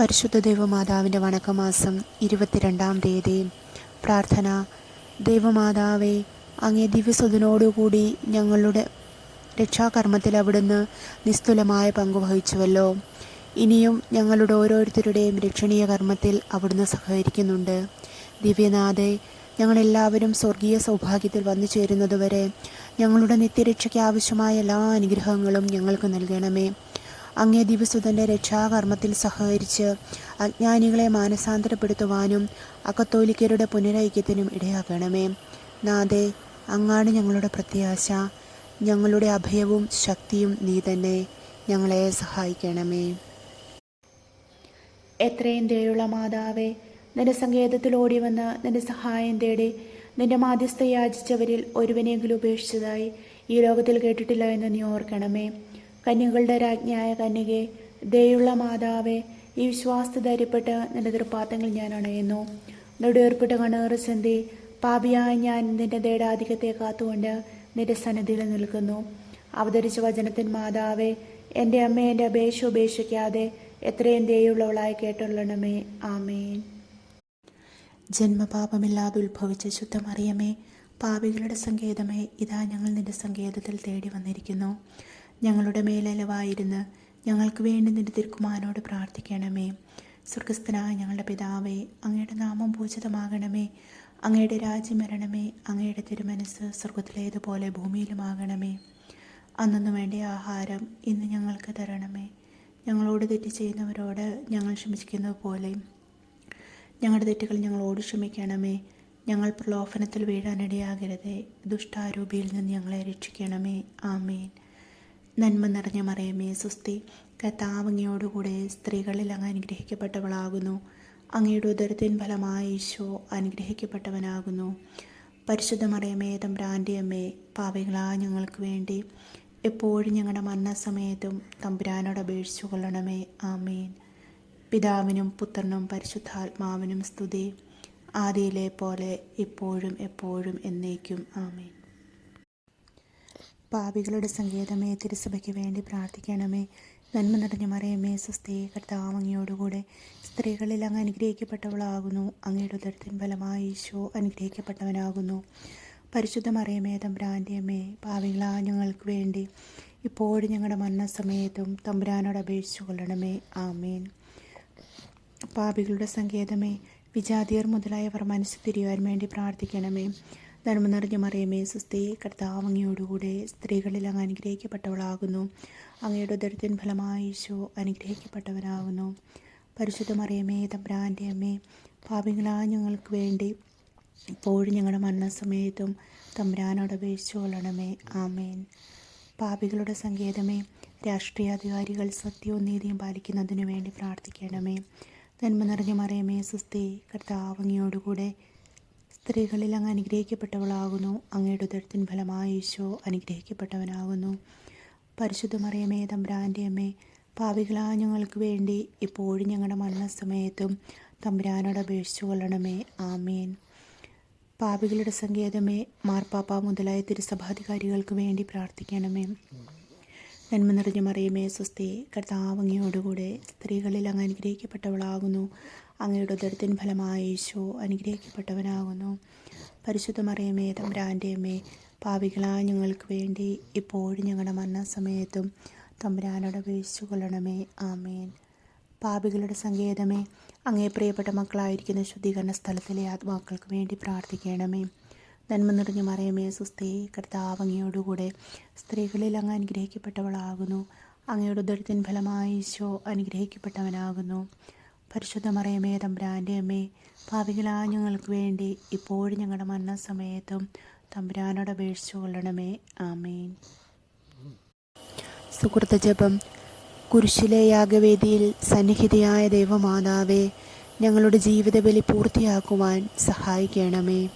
പരിശുദ്ധ ദൈവമാതാവിന്റെ വണക്കമാസം ഇരുപത്തിരണ്ടാം തീയതി. പ്രാർത്ഥന. ദൈവമാതാവേ അങ്ങേ ദിവ്യസുതനോടുകൂടി ഞങ്ങളുടെ രക്ഷാകർമ്മത്തിൽ അവിടുന്ന് നിസ്തുലമായ പങ്കുവഹിച്ചുവല്ലോ ഇനിയും ഞങ്ങളുടെ ഓരോരുത്തരുടെയും രക്ഷണീയ കർമ്മത്തിൽ അവിടുന്ന് സഹകരിക്കുന്നുണ്ട്. ദിവ്യനാഥെ ഞങ്ങളെല്ലാവരും സ്വർഗീയ സൗഭാഗ്യത്തിൽ വന്നു ചേരുന്നതുവരെ ഞങ്ങളുടെ നിത്യരക്ഷയ്ക്ക് ആവശ്യമായ എല്ലാ അനുഗ്രഹങ്ങളും ഞങ്ങൾക്ക് നൽകണമേ. അങ്ങേ ദിവസുതന്റെ രക്ഷാകർമ്മത്തിൽ സഹകരിച്ച് അജ്ഞാനികളെ മാനസാന്തരപ്പെടുത്തുവാനും അക്കത്തോലിക്കരുടെ പുനരൈക്യത്തിനും ഇടയാക്കണമേ. നാഥേ അങ്ങാണ് ഞങ്ങളുടെ പ്രത്യാശ. ഞങ്ങളുടെ അഭയവും ശക്തിയും നീ തന്നെ ഞങ്ങളെ സഹായിക്കണമേ. എത്രയും ദയുള്ള മാതാവേ നിന്റെ സങ്കേതത്തിൽ ഓടി വന്ന് നിന്റെ സഹായം തേടി നിന്റെ മാധ്യസ്ഥ യാചിച്ചവരിൽ ഒരുവനെങ്കിലും ഉപേക്ഷിച്ചതായി ഈ ലോകത്തിൽ കേട്ടിട്ടില്ല എന്ന് നീ ഓർക്കണമേ. കന്യകളുടെ രാജ്ഞിയായ കന്യകെ ദയുള്ള മാതാവെ ഈ വിശ്വാസത്തെ നിന്റെ തൃപ്പാത്തങ്ങൾ ഞാൻ അണയുന്നു. നെടുവേർപ്പിട്ട കണ്ണേറ് സന്ധി പാപിയായ ഞാൻ നിന്റെ ദേടാധികത്തെ കാത്തുകൊണ്ട് നിന്റെ സന്നിധിയിൽ നിൽക്കുന്നു. അവതരിച്ച വചനത്തിൻ മാതാവെ എന്റെ അമ്മ എന്റെ അപേക്ഷ ഉപേക്ഷിക്കാതെ എത്രയും ദയുള്ളവളായി കേട്ടുള്ളണമേ. ആമേൻ. ജന്മപാപമില്ലാതെ ഉത്ഭവിച്ച ശുദ്ധമറിയമേ പാപികളുടെ സങ്കേതമേ ഇതാ ഞങ്ങൾ നിന്റെ സങ്കേതത്തിൽ തേടി വന്നിരിക്കുന്നു. ഞങ്ങളുടെ മേലലവായിരുന്ന് ഞങ്ങൾക്ക് വേണ്ടി നിന്റെ പ്രാർത്ഥിക്കണമേ. സ്വർഗസ്ഥനായ ഞങ്ങളുടെ പിതാവേ അങ്ങയുടെ നാമം പൂജിതമാകണമേ. അങ്ങയുടെ രാജ്യം വരണമേ. അങ്ങയുടെ തിരുമനസ് സ്വർഗത്തിലേതുപോലെ ഭൂമിയിലുമാകണമേ. അന്നൊന്നു വേണ്ട ആഹാരം ഇന്ന് ഞങ്ങൾക്ക് തരണമേ. ഞങ്ങളോട് തെറ്റ് ചെയ്യുന്നവരോട് ഞങ്ങൾ ക്ഷമിക്കുന്നത് പോലെ ഞങ്ങളുടെ തെറ്റുകൾ ഞങ്ങളോട് ക്ഷമിക്കണമേ. ഞങ്ങൾ പ്രലോഭനത്തിൽ വീഴാനിടയാകരുതേ. ദുഷ്ടാരൂപിയിൽ നിന്ന് ഞങ്ങളെ രക്ഷിക്കണമേ. ആമേൻ. നന്മ നിറഞ്ഞ മറിയമേ സുസ്തി കത്താവങ്ങയോടുകൂടെ സ്ത്രീകളിൽ അങ്ങ് അനുഗ്രഹിക്കപ്പെട്ടവളാകുന്നു. അങ്ങയുടെ ഉദരത്തിൻ ഫലമായി ഈശോ അനുഗ്രഹിക്കപ്പെട്ടവനാകുന്നു. പരിശുദ്ധ മറിയമേ തമ്പ്രാന്റെ അമ്മേ പാവികളാ ഞങ്ങൾക്ക് വേണ്ടി എപ്പോഴും ഞങ്ങളുടെ മരണസമയത്തും തമ്പുരാനോട് അപേക്ഷിച്ചു കൊള്ളണമേ. ആമേൻ. പിതാവിനും പുത്രനും പരിശുദ്ധാത്മാവിനും സ്തുതി. ആദിയിലെ പോലെ ഇപ്പോഴും എപ്പോഴും എന്നേക്കും. ആമേൻ. പാപികളുടെ സങ്കേതമേ തിരുസഭയ്ക്ക് വേണ്ടി പ്രാർത്ഥിക്കണമേ. നന്മ നിറഞ്ഞ മറിയമേ സ്വസ്ഥയെ കർത്താവ് അങ്ങയോടുകൂടെ സ്ത്രീകളിൽ അങ്ങ് അനുഗ്രഹിക്കപ്പെട്ടവളാകുന്നു. അങ്ങയുടെ ഉദരത്തിൻ ഫലമായി ഈശോ അനുഗ്രഹിക്കപ്പെട്ടവനാകുന്നു. പരിശുദ്ധ മറിയമേ തമ്പുരാന്റെ അമ്മേ പാവികളാ ഞങ്ങൾക്ക് വേണ്ടി ഇപ്പോഴും ഞങ്ങളുടെ മരണസമയത്തും തമ്പുരാനോട് അപേക്ഷിച്ചു കൊള്ളണമേ. ആമേൻ. പാപികളുടെ സങ്കേതമേ വിജാതിയർ മുതലായവർ മനസ്സ് തിരിയുവാൻ വേണ്ടി പ്രാർത്ഥിക്കണമേ. നന്മ നിറഞ്ഞ മറിയമേ സുസ്തി കർത്താവ് അങ്ങയോടുകൂടെ സ്ത്രീകളിൽ അങ്ങ് അനുഗ്രഹിക്കപ്പെട്ടവളാകുന്നു. അങ്ങയുടെ ഉദരത്തിൻ ഫലമായി ഈശോ അനുഗ്രഹിക്കപ്പെട്ടവനാകുന്നു. പരിശുദ്ധ മറിയമേ തമ്പ്രാന്റെ അമ്മേ പാപികളാ ഞങ്ങൾക്ക് വേണ്ടി ഇപ്പോഴും ഞങ്ങളുടെ മരണസമയത്തും തമ്പ്രാനോട് അപേക്ഷിച്ചുകൊള്ളണമേ ആമേൻ. പാപികളുടെ സങ്കേതമേ രാഷ്ട്രീയാധികാരികൾ സത്യവും നീതിയും പാലിക്കുന്നതിനു വേണ്ടി പ്രാർത്ഥിക്കണമേ. നന്മ നിറഞ്ഞ മറിയമേ സുസ്തി കർത്താവ് അങ്ങയോടുകൂടെ സ്ത്രീകളിൽ അങ്ങ് അനുഗ്രഹിക്കപ്പെട്ടവളാകുന്നു. അങ്ങയുടെ ഉദരത്തിൻ ഫലമായി ഈശോ അനുഗ്രഹിക്കപ്പെട്ടവനാകുന്നു. പരിശുദ്ധ മറിയമേ തമ്പുരാന്റെ അമ്മേ പാപികളാ ഞങ്ങൾക്ക് വേണ്ടി ഇപ്പോഴും ഞങ്ങളുടെ മരണസമയത്തും തമ്പുരാനോട് അപേക്ഷിച്ചു കൊള്ളണമേ. ആമേൻ. പാവികളുടെ സങ്കേതമേ മാർപ്പാപ്പ മുതലായ തിരുസഭാധികാരികൾക്ക് വേണ്ടി പ്രാർത്ഥിക്കണമേ. നന്മ നിറഞ്ഞ മറിയമേ സ്വസ്തി. കർത്താവങ്ങയോടുകൂടെ സ്ത്രീകളിൽ അങ്ങ് അനുഗ്രഹിക്കപ്പെട്ടവളാകുന്നു. അങ്ങയുടെ ഉദരത്തിൻ ഫലമായ യേശോ അനുഗ്രഹിക്കപ്പെട്ടവനാകുന്നു. പരിശുദ്ധ മറിയമേ തമ്പുരാന്റെ അമ്മേ പാവികളായ ഞങ്ങൾക്ക് വേണ്ടി ഇപ്പോഴും ഞങ്ങളുടെ മരണസമയത്തും തമ്പുരാനോട് അപേക്ഷിച്ചു കൊള്ളണമേ ആമേൻ. പാപികളുടെ സങ്കേതമേ അങ്ങേ പ്രിയപ്പെട്ട മക്കളായിരിക്കുന്ന ശുദ്ധീകരണ സ്ഥലത്തിലെ ആത്മാക്കൾക്ക് വേണ്ടി പ്രാർത്ഥിക്കണമേ. നന്മ നിറഞ്ഞ മറിയമേ സുസ്ഥേ കർത്താവ് അങ്ങയോടുകൂടെ സ്ത്രീകളിൽ അങ്ങ് അനുഗ്രഹിക്കപ്പെട്ടവളാകുന്നു. അങ്ങയുടെ ഉദരത്തിൻ ഫലമായി ഈശോ അനുഗ്രഹിക്കപ്പെട്ടവനാകുന്നു. പരിശുദ്ധ മറിയമേ തമ്പുരാന്റെ അമ്മേ ഭാവികളാ ഞങ്ങൾക്ക് വേണ്ടി ഇപ്പോഴും ഞങ്ങളുടെ മരണസമയത്തും തമ്പുരാനോട് അപേക്ഷിച്ചു കൊള്ളണമേ. ആമേൻ. സുഹൃത്ത ജപം. കുരിശിലെ യാഗവേദിയിൽ സന്നിഹിതയായ ദൈവമാതാവേ ഞങ്ങളുടെ ജീവിത ബലി പൂർത്തിയാക്കുവാൻ സഹായിക്കണമേ.